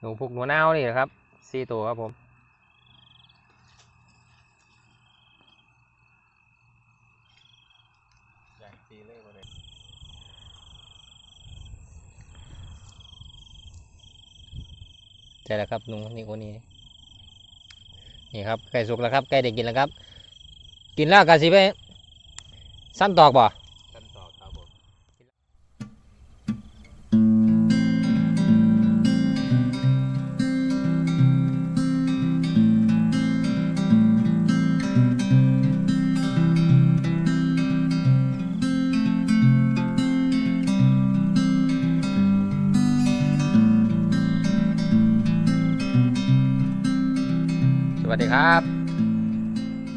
หนูพุกหนูนาวนี่นะครับสี่ตัวครับผมอย่างตีเลยบ่เลยใช่แล้วครับหนูนี่คนนี้นี่ครับไก่สุกแล้วครับไก่ได้กินแล้วครับ กินแล้วกะสิไปสั้นตอกบ่ วัสดีครับ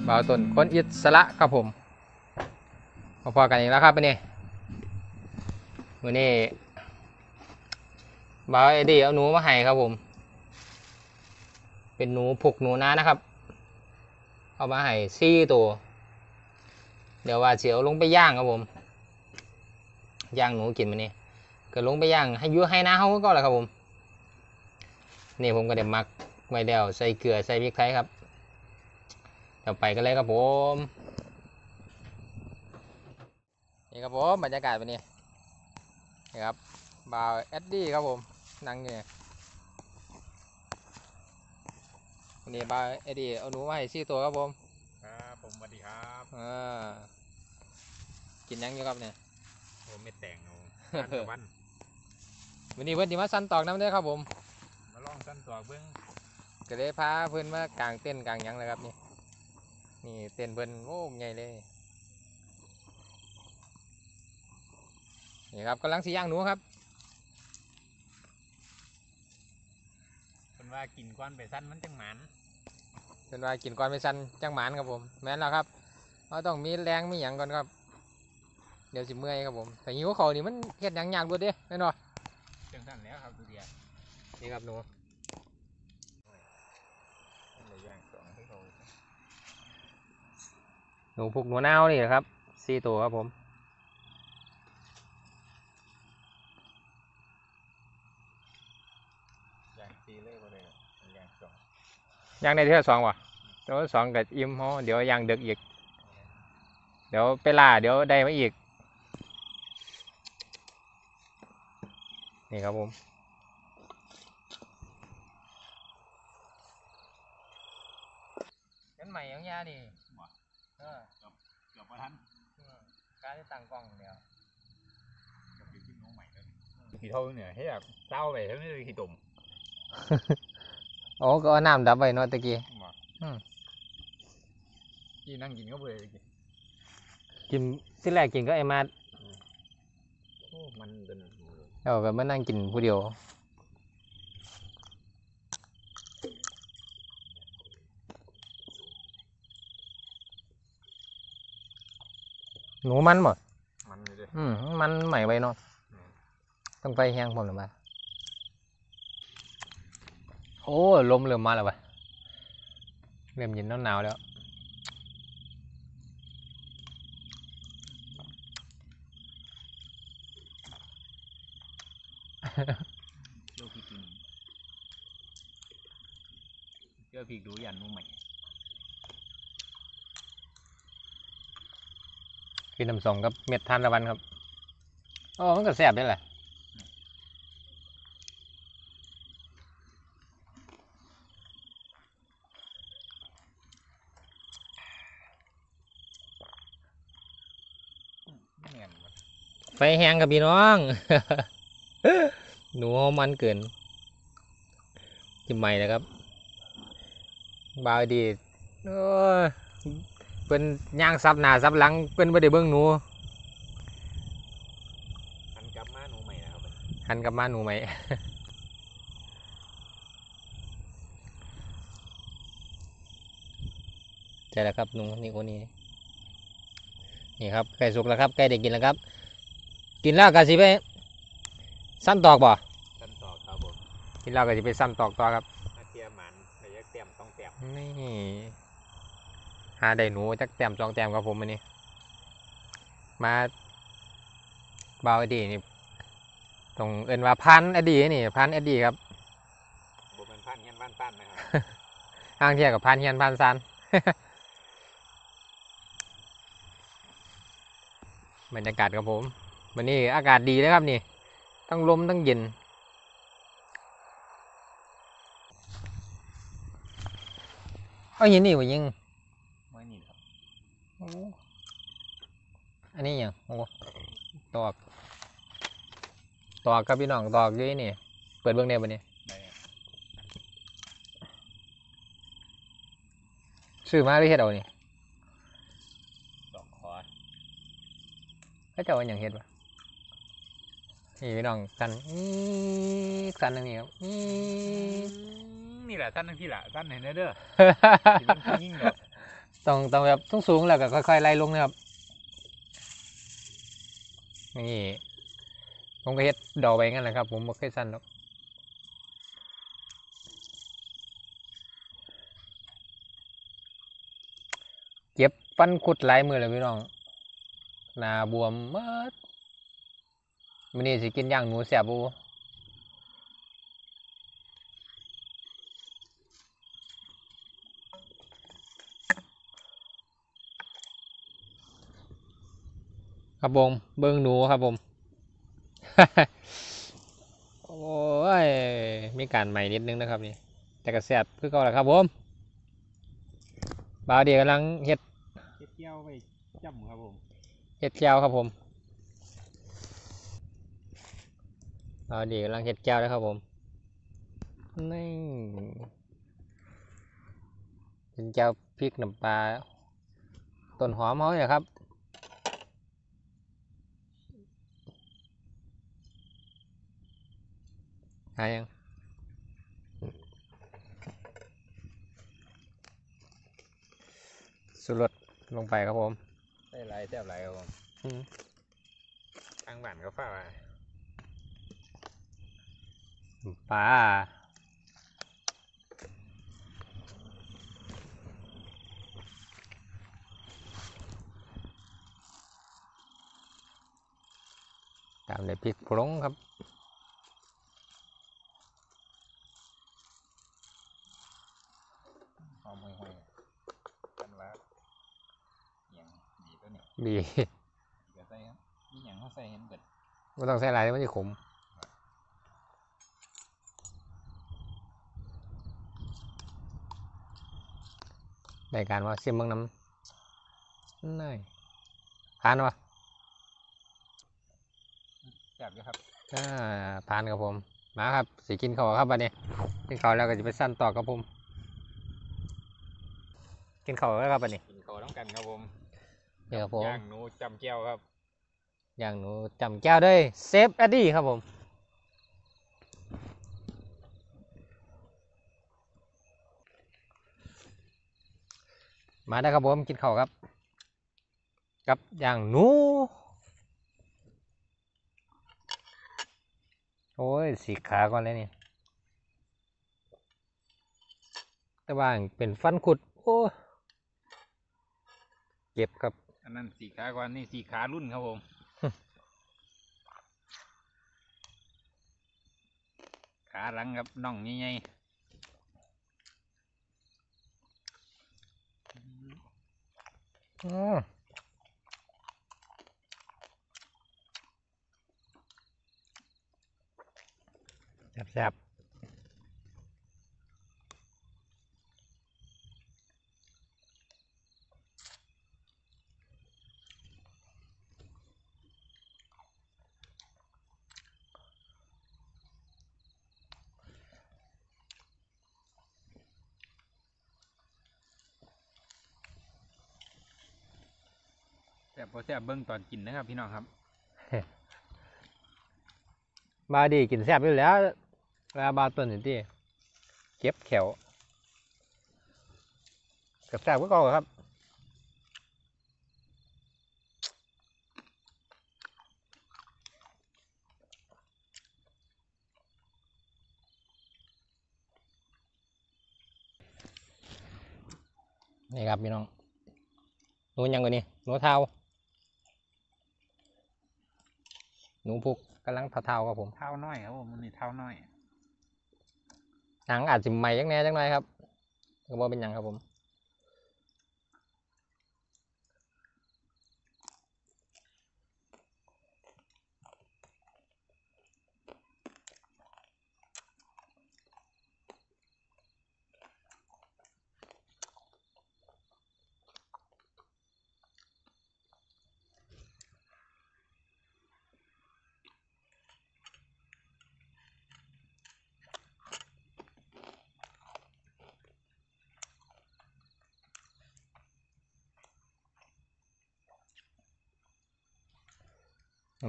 บ่าวต้นคนอิสระครับผมพอกันอีกแล้วครับวันนี้วันนี้บ่าวเอดีเอาหนูมาให้ครับผม เป็นหนูผุกหนูนานะครับ เอามาให้ซี่ตัว เดี๋ยวว่าเสียวลงไปย่างครับผม ย่างหนูกินมันนี่ก็ลงไปย่างให้อยุ่ให้น้าเขาก็แล้วครับผม นี่ผมก็เดี๋ยวมัก ไว้แล้วใส่เกลือใส่พริกไทยครับเดี๋ยวไปกันเลยครับผมนี่ครับผมบรรยากาศวันนี้นี่ครับบ่าวเอ็ดดี้ครับผมนั่งอยู่เนี่ยวันนี้บ่าวเอ็ดดี้เอาหนูมาให้สี่ตัวครับผมครับผมสวัสดีครับอ่ากินยังอยู่ครับเนี่ยผมไม่แต่งเอาขั้นตะวันวันนี้เพื่อนที่มาสั้นตอกน้ำเด้อครับผม มาลองสั้นต่อเบิ้ง ก็เลยพาเพื่อนมากางเต้นท์กางหยังเลยครับนี่นี่เต้นท์เพื่อนโอ้ใหญ่เลยนี่ครับกำลังสีย่างหนูครับคนว่ากินก้อนไปสั้นมันจังหมันเป็นว่ากินก่อนไปสั้นจังหมานครับผม แม่นแล้วครับเราต้องมีแรงมีหยังก่อนครับ เดี๋ยวสิเมื่อยครับผมแต่หิวเขาวนี่มันเฮ็ดหยังยากด้วยเด้แน่นอนจังสั้นแล้วครับทุเรียนนี่ครับหนู มันเลยย่างสองให้เขาหนูพุกหนูนาวนี่แหละครับสี่ตัวครับผมย่างตีเลยบ่เลยมันย่างสองย่างในที่ละสองวะเดี๋ยวสองกับอิ่มเพราะเดี๋ยวย่างดึกอีก เดี๋ยวไปล่าเดี๋ยวได้มาอีก นี่ครับผม กัน ใหม่ยังยาดิเออเกือบมาทันการที่ตั้งกล้องเดียวเกือบไปกินน้องใหม่แล้วขี่เท่าเนี่ยให้แบบเศร้าไปเท่านี้เลยขี่ตุ่มโอ้ก็เอาน้ำดับไว้เนาะตะกี้ บ่อืม ที่นั่งกินก็เบื่อกินกินที่แรกกินก็ไอ้มาดโอ้มันเป็นแล้วก็มานั่งกินผู้เดียว หนูมันบ่มันเลยอืมมันใหม่ไว้เนาะอืมต้องไฟแห้งผมหรือมาโอ้ลมเริ่มมาแล้ววะเริ่มเย็นหนาวๆแล้วเจ้าพี่กินเจ้าพี่ดูยันน้องใหม่ กินน้ำสองกับเม็ดทานตะวันครับอ๋อมันก็แซ่บได้แหละไฟแห้งกับพี่น้อง หนูหอมมันเกินจิ้มใหม่เลยครับ บาวดีโอ้ย เป็นย่างซับหน้าซับหลังเป็นบ่ได้เบิ่งหนูหันกลับมาหนูใหม่นะครับหันกลับมาหนูไหมใช่แล้วครับหนูนี่คนนี้นี่ครับไก่สุกแล้วครับไก่ได้กินแล้วครับ กินแล้วก็สิไปสั้นตอกบ่สั้นต่อครับผมกินแล้วก็สิไปสั้นตอกต่อครับถ้าเทียมหมันไปยักเตรียมต้องเตรียมนี่ หาได้หนูจักแต้มสองแต้มครับผมวันนี้ มาบาวอดีนี่ตรงเอินว่าพันอดีนี่พันอดีครับบ้านปั้นนะครับอ้างเทียกับพานเฮียนพานซานบรรยากาศครับผมวันนี้อากาศดีนะครับนี่ทั้งลมทั้งเย็นเอาหินนี่ว่ายิงไม่นี่ครับ อันนี้หยังโอ้ตอกตอกครับพี่น้องตอกอยู่นี่ เปิดเบื้องในบันนี้ได้ครับซื้อมาหรือเฮ็ดเอานี่ดอกคอเขาเจะเอาอย่างเฮ็ดวะนี่พี่น้องสันอีกสันหนึงนี่ครับอีกนี่แหละสั้นทั้งที่ละสั้นเห็นเด้อสิเป็นผู้ยิ่งดอก ต้องต้องแบบต้องสูงแล้วก็ค่อยๆไล่ลงนะครับ นี่ผมก็เฮ็ดดอกไปงั้นแหละครับ ผมบ่เคยสั้นหรอกเจ็บฟันคุดหลายมือเลยพี่น้องหน้าบวมเมิดมื้อนี้สิกินย่างหนูแซ่บบ่ ครับผมเบิ่งหนูครับผม โอ้ย มีการใหม่นิดนึงนะครับนี่ แต่ก็แซ่บคือเก่าแหละครับผมบ่าวเดียวกำลังเฮ็ดเฮ็ดเกี้ยวไปจ้ำครับผมเฮ็ดแก้วครับผมบ่าวเดียวกำลังเฮ็ดแก้วนะครับผมนี่เป็นแก้วพริกน้ำปลาต้นหอมเขาเนี่ยครับ หายังสุรสลงไปครับผมได้หลายแซ่บหลายครับผมอืมทางบ้านก็ฟ้าว่าปลาตามด้วยพริกผงครับ หอมห่วยๆกันว่าอหย่าง ดีตัวนี้บีก็ใส่ครับมีหยังเขาใส่เห็นเบิดไม่ต้องใส่หลายมันจะขมในการว่าเสียมเมืองน้ำน่ายผ่านวะแซ่บอยู่ครับอ่าผ่านครับผม มาครับสิกินข้าวครับวันนี้กินข้าวแล้วก็จะไปสั้นต่อครับผม กินข้าวแล้วครับวันนี้กินข้าวต้องกันครับผม นี่ครับผมย่างหนูจำแก้วครับอย่างหนูจำแก้วด้วยเซฟแอดดี้ครับผมมาได้ครับผมกินข้าวครับ กับอย่างหนู โอ้ยสีขาก่อนเลยนี่แต่ว่าเป็นฟันขุด โอ้ เก็บครับ อันนั้นสีขาก่อนนี่สีขารุ่นครับผมขาหลังครับน่องใหญ่อืมแซ่บๆ แซ่บพอแซ่บเบิ้งตอนกินนะครับ พี่น้องครับบาดีกินแซ่บอยู่แล้วเวลาบาต้นนี่ที่เก็บแขวกับแซ่บก็ก่าครับนี่ครับพี่น้องนูยังกว่านี้หนูเทา หนูพุกกำลังเทาๆครับผมเท้าน้อยครับผมมันนี่เท้าน้อยหนังอาจจะใหม่จังแหน่จังหน่อยครับก็บ่เป็นหยังครับผม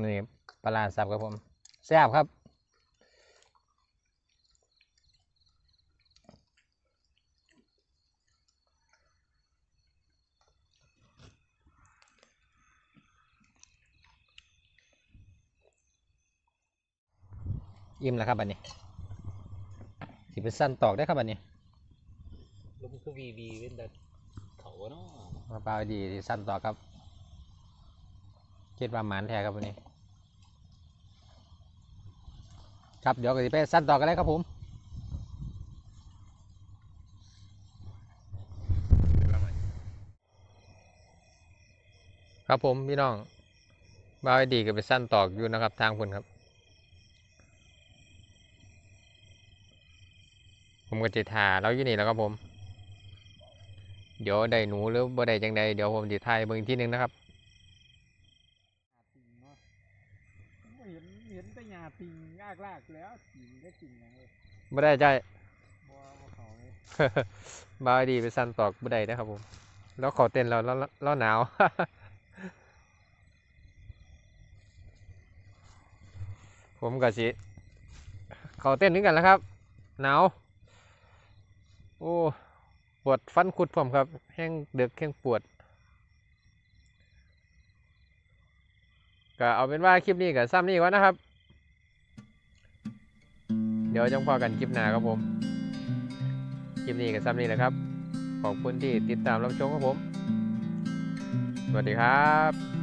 นี่ปลาร้าสับครับผมแซ่บครับอิ่มแล้วครับบัดนี้สิเป็นสั้นตอกได้ครับบัดนี้แล้วมันคือวีวีเป็นแต่เขาเนาะมาเปล่าดีสิสั้นตอกครับ คิดว่าหมานแท้ครับวันนี้ ครับเดี๋ยวก็จะไปสั้นต่อกันเลยครับผมครับผมพี่น้องบาวไอดีก็ไปสั้นตอกอยู่นะครับทางคุณครับ ผมก็จะถ่าเราอยู่นี่แล้วครับผม เดี๋ยวได้หนูหรือบ่ได้จังใดเดี๋ยวผมจะถ่ายเบิ่งอีกทีหนึ่งนะครับ ติงเนาะบ่เห็นเห็ นแต่หญ้าติงลากลากๆแล้วติงได้ติงหยังเลยบ่ได้ใจบ่บ่เขาเลยบาวไอดีไปสั้นตอกบ่ได้นะครับผม แล้วขอเต้นเราแล้วแล้วหนาวผมก็สิเขาเต้นนึงกันแล้วครับ หนาว โอ้ปวดฟันคุดผมครับ แห้งเดือกแห้งปวด ก็เอาเป็นว่าคลิปนี้กับซ้ำนี่ก่อนนะครับ เดี๋ยวจังพอกันคลิปหน้าครับผม คลิปนี้กับซ้ำนี่แหละครับ ขอบคุณที่ติดตามรับชมครับผม สวัสดีครับ